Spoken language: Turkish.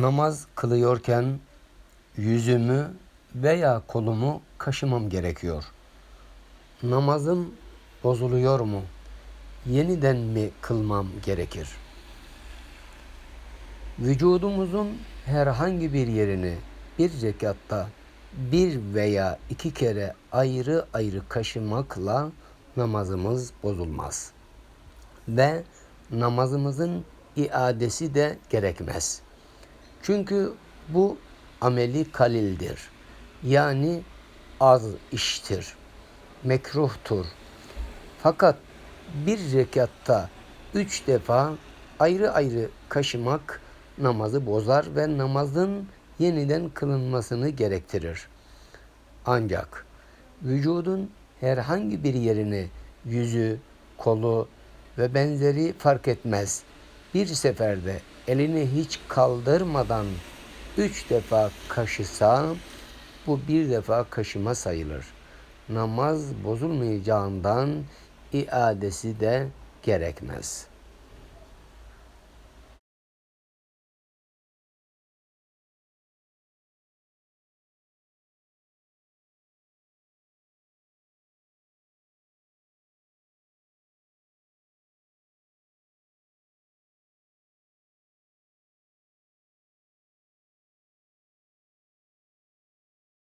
Namaz kılıyorken yüzümü veya kolumu kaşımam gerekiyor. Namazım bozuluyor mu? Yeniden mi kılmam gerekir? Vücudumuzun herhangi bir yerini bir rekatta bir veya iki kere ayrı ayrı kaşımakla namazımız bozulmaz. Ve namazımızın iadesi de gerekmez. Çünkü bu ameli kalildir. Yani az iştir. Mekruhtur. Fakat bir rekatta üç defa ayrı ayrı kaşımak namazı bozar ve namazın yeniden kılınmasını gerektirir. Ancak vücudun herhangi bir yerini yüzü, kolu ve benzeri fark etmez. Bir seferde elini hiç kaldırmadan üç defa kaşısa bu bir defa kaşıma sayılır. Namaz bozulmayacağından iadesi de gerekmez.''